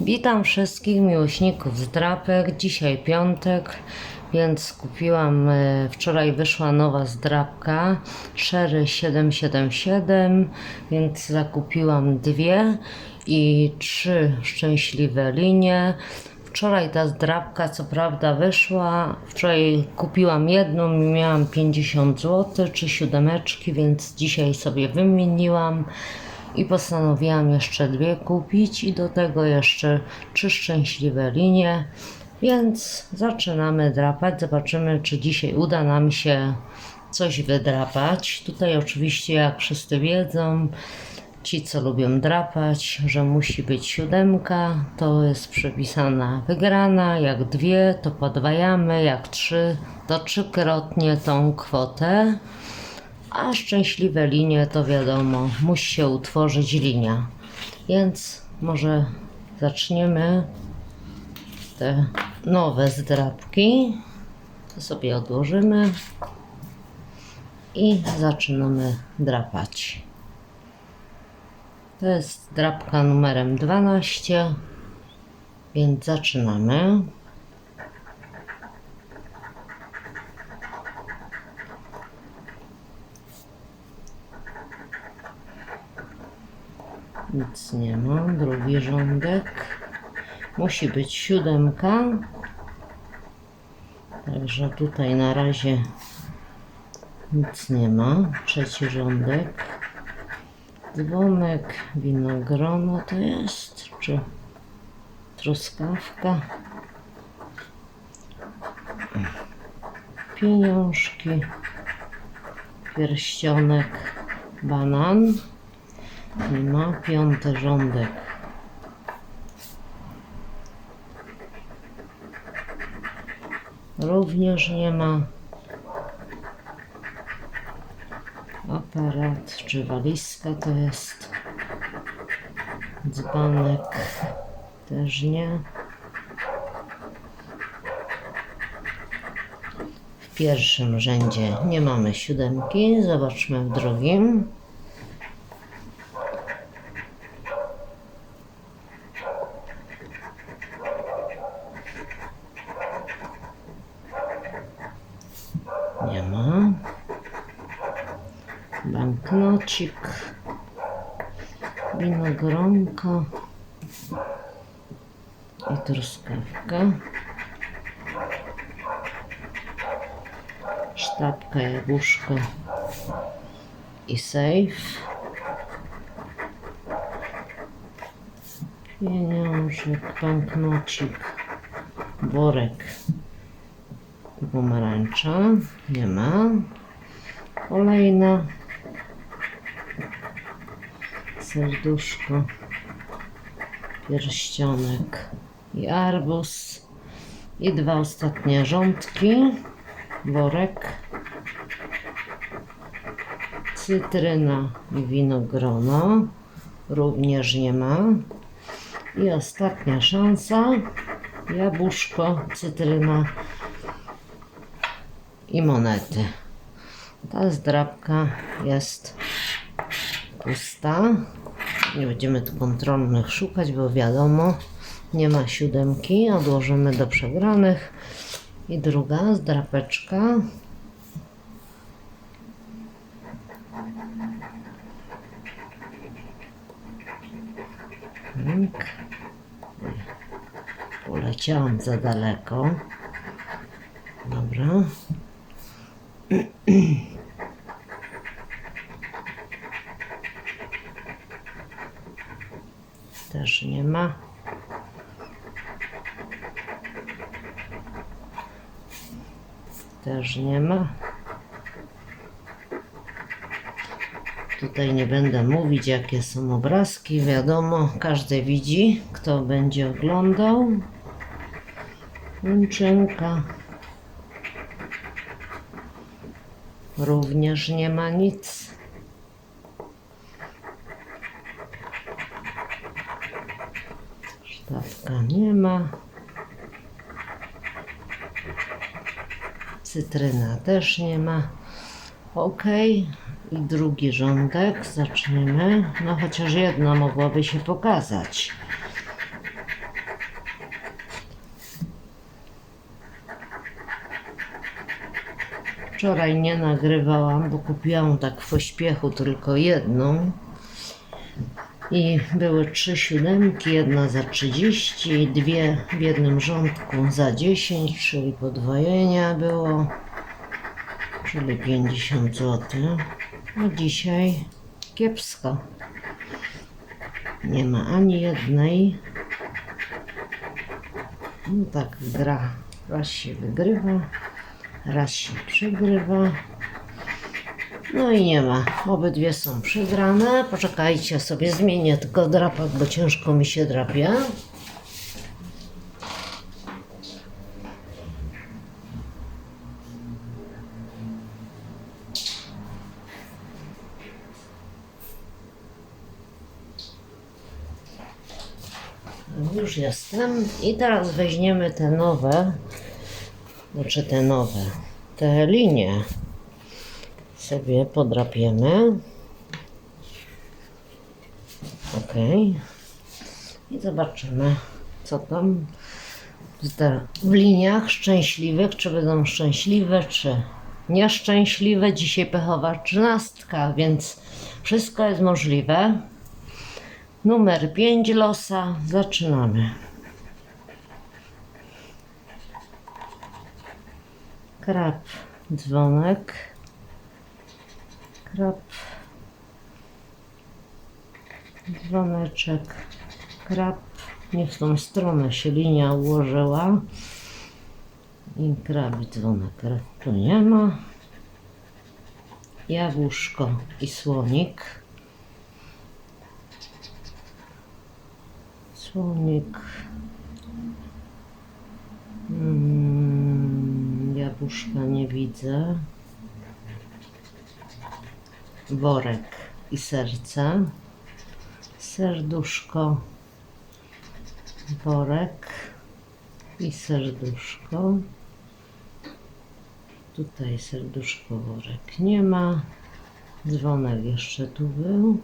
Witam wszystkich miłośników zdrapek. Dzisiaj piątek, więc kupiłam. e, Wczoraj wyszła nowa zdrapka Sherry 777, więc zakupiłam dwie i trzy szczęśliwe linie. Wczoraj ta zdrapka co prawda wyszła. Wczoraj kupiłam jedną i miałam 50 zł, czy siódemeczki, więc dzisiaj sobie wymieniłam i postanowiłam jeszcze dwie kupić i do tego jeszcze trzy szczęśliwe linie. Więc zaczynamy drapać. Zobaczymy, czy dzisiaj uda nam się coś wydrapać. Tutaj oczywiście, jak wszyscy wiedzą, ci co lubią drapać, że musi być siódemka, to jest przepisana wygrana. Jak dwie, to podwajamy, jak trzy, to trzykrotnie tą kwotę. A szczęśliwe linie to wiadomo, musi się utworzyć linia. Więc może zaczniemy te nowe zdrapki. To sobie odłożymy i zaczynamy drapać. To jest drapka numerem 12, więc zaczynamy. Nic nie ma. Drugi rządek. Musi być siódemka. Także tutaj na razie nic nie ma. Trzeci rządek. Dzwonek, winogrono to jest, czy truskawka. Pieniążki. Pierścionek, banan. Ma. Piąty rządek. Również nie ma. Aparat czy walizka to jest. Dzbanek też nie. W pierwszym rzędzie nie mamy siódemki. Zobaczmy w drugim. Nie ma. Banknocik. Winogronko. I truskawka. Sztabka, jabłuszko. I sejf. Pieniążek, banknocik. Worek pomarańcza, nie ma. Kolejna. Serduszko. Pierścionek i arbus. I dwa ostatnie rządki. Worek. Cytryna i winogrono. Również nie ma. I ostatnia szansa. Jabłuszko, cytryna i monety. Ta zdrabka jest pusta. Nie będziemy tu kontrolnych szukać, bo wiadomo, nie ma siódemki. Odłożymy do przegranych. I druga zdrapeczka. Tak. Poleciałam za daleko. Dobra. Też nie ma. Też nie ma. Tutaj nie będę mówić, jakie są obrazki. Wiadomo, każdy widzi, kto będzie oglądał. Łączynka. Również nie ma nic. Cytryna też nie ma. Ok. I drugi rządek. zaczniemy. No chociaż jedna mogłaby się pokazać. Wczoraj nie nagrywałam, bo kupiłam tak w pośpiechu tylko jedną. I były trzy siódemki, jedna za 30 i dwie w jednym rządku za 10, czyli podwojenia było, czyli 50 zł. A dzisiaj kiepsko. Nie ma ani jednej. No tak gra. Raz się wygrywa, raz się przegrywa. No i nie ma. Obydwie są przegrane. Poczekajcie sobie, zmienię tylko drapak, bo ciężko mi się drapie. Już jestem. I teraz weźmiemy te nowe, znaczy te nowe, te linie sobie podrapiemy. Ok. I zobaczymy, co tam w liniach szczęśliwych, czy będą szczęśliwe, czy nieszczęśliwe. Dzisiaj pechowa trzynastka, więc wszystko jest możliwe. Numer 5 losa. Zaczynamy. Krab, dzwonek. Krab. Dzwoneczek. Krab. Nie w tą stronę się linia ułożyła. I krab i dzwonek. Tu nie ma. Jabłuszko i słonik. Słonik. Mm, jabłuszka nie widzę. Worek i serce. Serduszko. Worek i serduszko. Tutaj serduszko, worek nie ma. Dzwonek jeszcze tu był.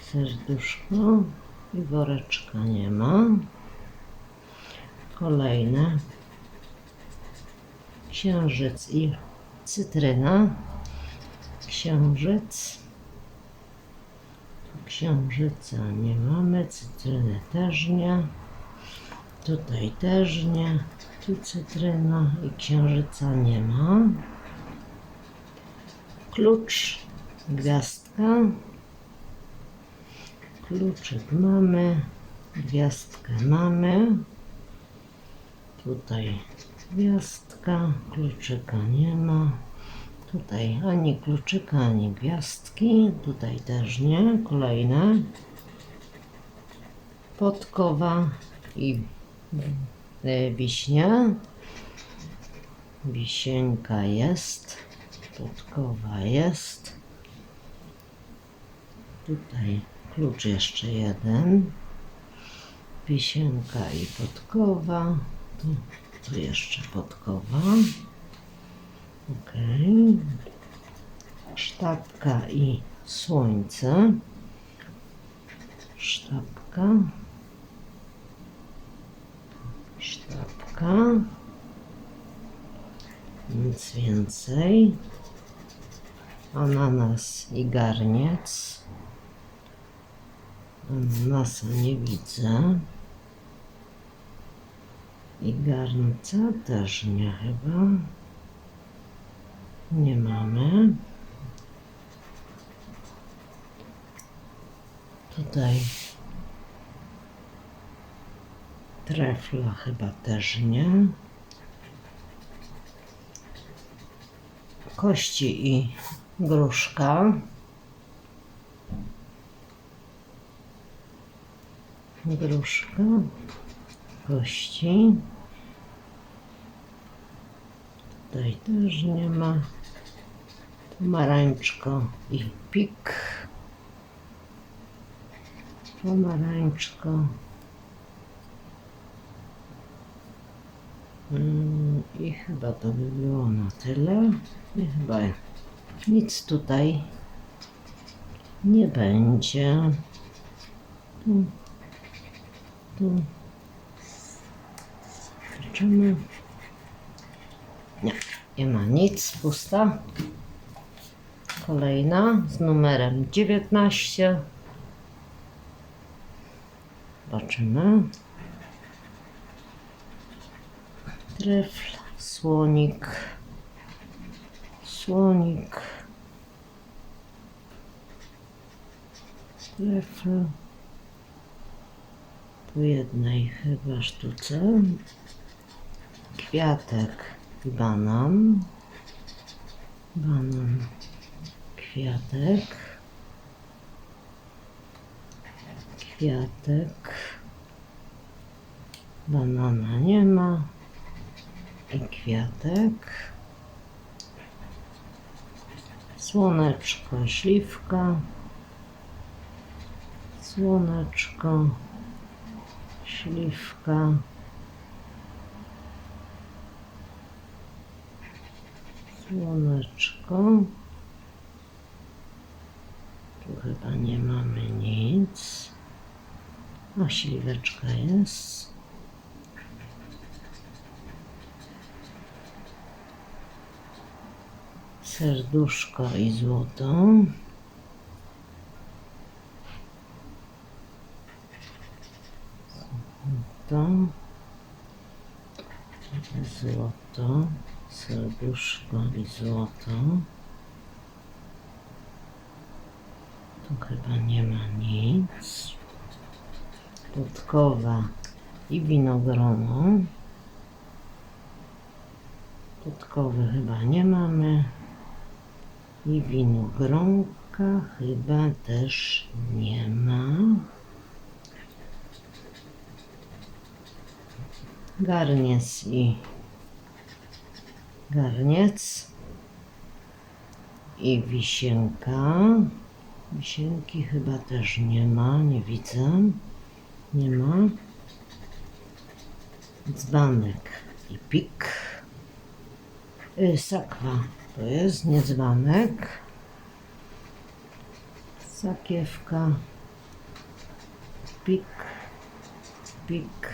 Serduszko i woreczka nie ma. Kolejne. Księżyc i cytryna. Księżyc. Tu księżyca nie mamy, cytryny też nie. Tutaj też nie. Tu cytryna i księżyca nie ma. Klucz, gwiazdka. Kluczyk mamy, gwiazdkę mamy. Tutaj gwiazdka, kluczyka nie ma. Tutaj ani kluczyka, ani gwiazdki. Tutaj też nie. Kolejne. Podkowa i wiśnia. Wisieńka jest. Podkowa jest. Tutaj klucz jeszcze jeden. Wisienka i podkowa. Tu, tu jeszcze podkowa. Ok. Sztabka i słońce. Sztabka. Sztabka. Nic więcej. Ananas i garniec. Ananasa nie widzę. I garnca też nie chyba. Nie mamy. Tutaj trefla chyba też nie. Kości i gruszka. Gruszka, kości. Tutaj też nie ma. Pomarańczko i pik. Pomarańczko. Mm, I chyba to by było na tyle. I chyba nic tutaj nie będzie. Tu, tu. Zobaczymy. Nie. Nie ma nic, pusta. Kolejna z numerem 19. Zobaczymy. Tryfl, słonik, słonik, tryfl. Po jednej chyba sztuce. Kwiatek i banan. Banan, kwiatek. Kwiatek. Banana nie ma. I kwiatek. Słoneczko, śliwka. Słoneczko, śliwka. Słoneczko. Tu chyba nie mamy nic. A śliweczka jest. Serduszko i złoto. To złoto, serduszko i złoto. Chyba nie ma nic. Podkowa i winogrono. Podkowy chyba nie mamy. I winogronka chyba też nie ma. Garniec i garniec i wisienka. Wisienki chyba też nie ma, nie widzę. Nie ma. Dzbanek i pik. Y, sakwa to jest, nie dzbanek. Sakiewka. Pik. Pik.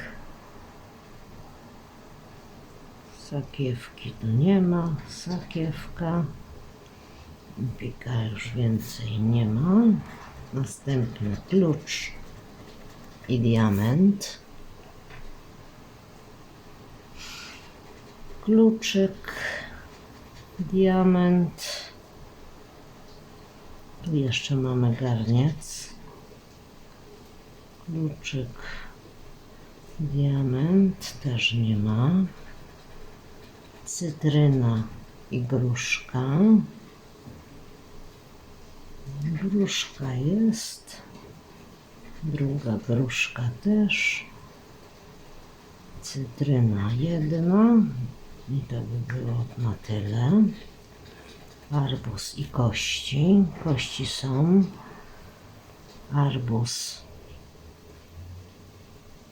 Sakiewki tu nie ma. Sakiewka. Pika już więcej nie ma. Następny klucz i diament. Kluczyk, diament. Tu jeszcze mamy garniec. Kluczyk, diament też nie ma. Cytryna i gruszka. Gruszka jest. Druga gruszka też. Cytryna jedna. I to by było na tyle. Arbuz i kości. Kości są. Arbuz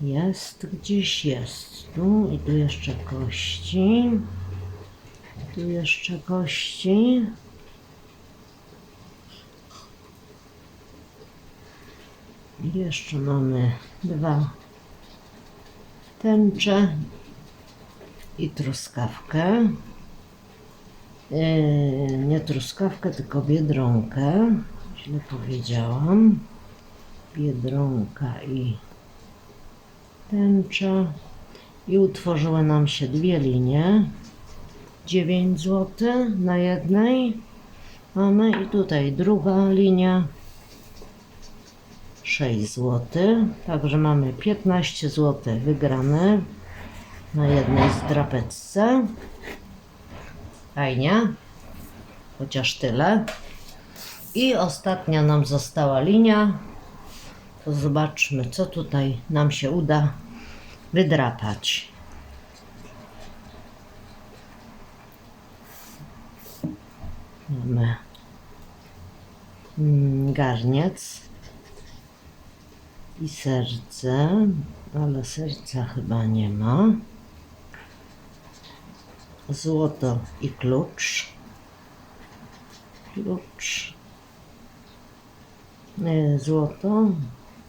jest gdzieś jest. Tu i tu jeszcze kości. Tu jeszcze kości. Jeszcze mamy dwa tęcze i truskawkę. Yy, nie truskawkę, tylko biedronkę. Źle powiedziałam. Biedronka i tęcza. I utworzyły nam się dwie linie. 9 zł na jednej. Mamy i tutaj druga linia. 6 zł. Także mamy 15 zł wygrane na jednej zdrapeczce. Fajnie. Chociaż tyle. I ostatnia nam została linia. To zobaczmy, co tutaj nam się uda wydrapać. Mamy mm, garniec i serce, ale serca chyba nie ma. Złoto i klucz. Klucz. E, Złoto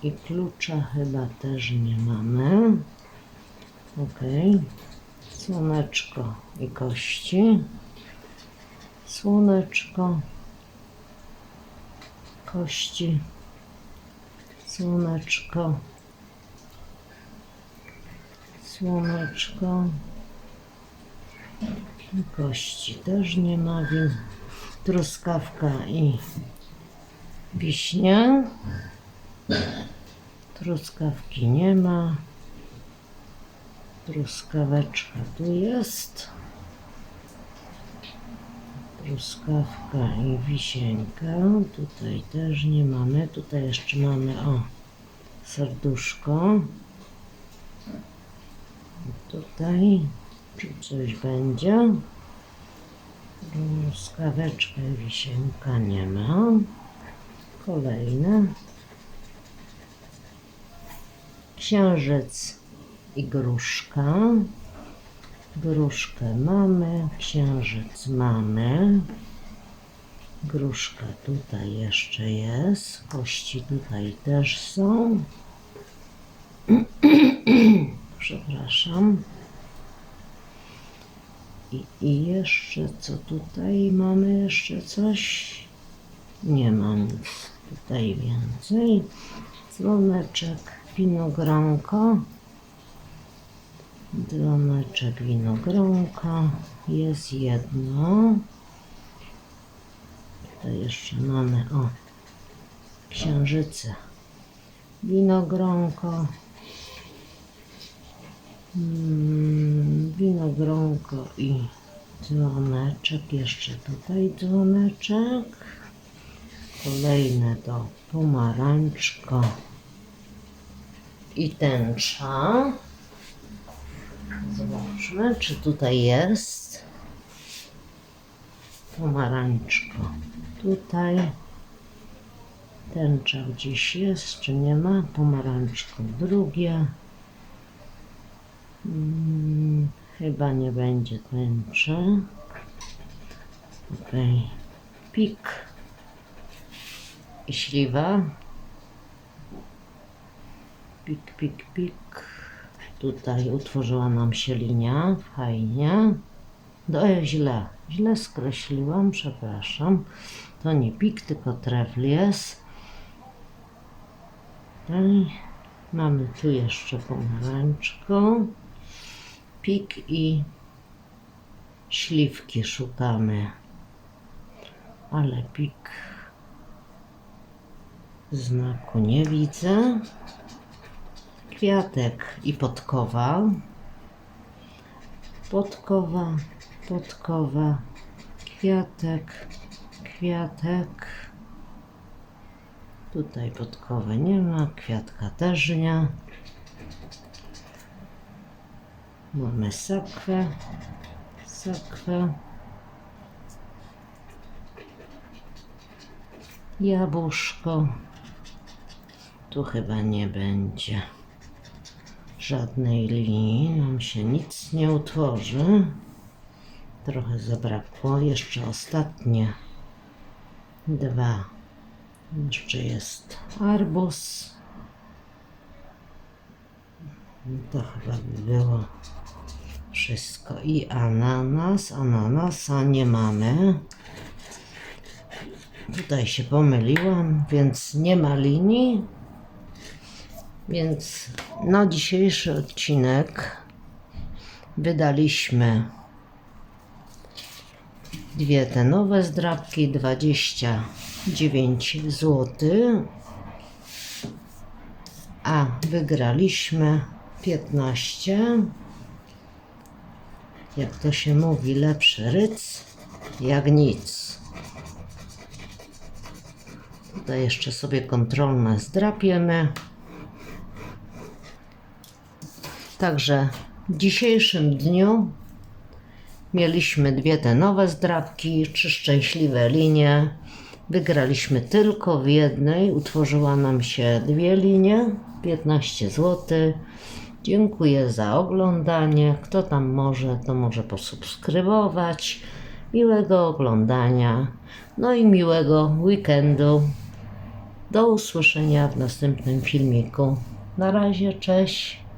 i klucza chyba też nie mamy. Ok. Słoneczko i kości. Słoneczko. Kości. Słoneczko. Słoneczko. Kości też nie ma. Win. Truskawka i wiśnia. Truskawki nie ma. Truskaweczka tu jest. Truskawka i wisienka. Tutaj też nie mamy. Tutaj jeszcze mamy o serduszko. Tutaj czy coś będzie? Truskaweczka i wisienka nie ma. Kolejne. Księżyc i gruszka. Gruszkę mamy, księżyc mamy. Gruszka tutaj jeszcze jest. Kości tutaj też są. Przepraszam. I, I jeszcze co tutaj mamy? Jeszcze coś? Nie ma nic tutaj więcej. Dzwoneczek, winogronko. Dzwoneczek, winogronka. Jest jedno. Tutaj jeszcze mamy, o, księżyce. Winogronko. Mm, winogronko i dzwoneczek. Jeszcze tutaj dzwoneczek. Kolejne to pomarańczko i tęcza. Zobaczmy, czy tutaj jest pomarańczko. Tutaj tęcza gdzieś jest, czy nie ma? Pomarańczko drugie. Mm, chyba nie będzie tęczy. Tutaj pik i śliwa. Pik, pik, pik. Tutaj utworzyła nam się linia. Fajnie. No e, źle. Źle skreśliłam, przepraszam. To nie pik, tylko trefl jest. Tutaj mamy tu jeszcze pomarańczko. Pik i śliwki szukamy. Ale pik znaku nie widzę. Kwiatek i podkowa. Podkowa, podkowa, kwiatek, kwiatek. Tutaj podkowy nie ma, kwiatka też nie. Mamy sakwę, sakwę. Jabłuszko. Tu chyba nie będzie żadnej linii. Nam się nic nie utworzy. Trochę zabrakło. Jeszcze ostatnie dwa. Jeszcze jest arbuz. To chyba by było wszystko. I ananas. Ananasa nie mamy. Tutaj się pomyliłam, więc nie ma linii. Więc na dzisiejszy odcinek wydaliśmy dwie te nowe zdrabki 29 zł a wygraliśmy 15 jak to się mówi lepszy ryc jak nic. Tutaj jeszcze sobie kontrolne zdrapiemy Także w dzisiejszym dniu mieliśmy dwie te nowe zdrabki, trzy szczęśliwe linie. Wygraliśmy tylko w jednej, utworzyła nam się dwie linie, 15 zł. Dziękuję za oglądanie. Kto tam może, to może posubskrybować. Miłego oglądania. No i miłego weekendu. Do usłyszenia w następnym filmiku. Na razie, cześć.